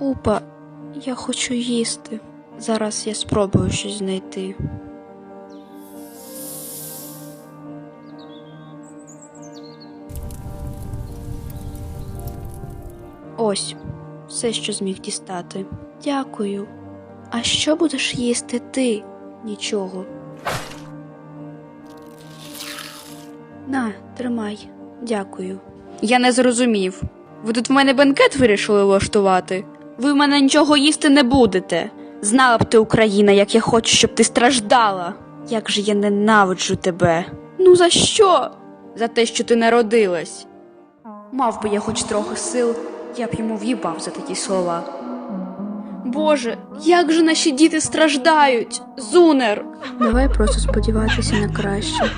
Упа, я хочу їсти. Зараз я спробую щось знайти. Ось, все, що зміг дістати. Дякую. А що будеш їсти ти? Нічого. На, тримай. Дякую. Я не зрозумів. Ви тут в мене бенкет вирішили влаштувати? Ви в мене нічого їсти не будете. Знала б ти, Україна, як я хочу, щоб ти страждала. Як же я ненавиджу тебе. Ну за що? За те, що ти народилась. Мав би я хоч трохи сил, я б йому в'їбав за такі слова. Боже, як же наші діти страждають, зунер. Давай просто сподіватися на краще.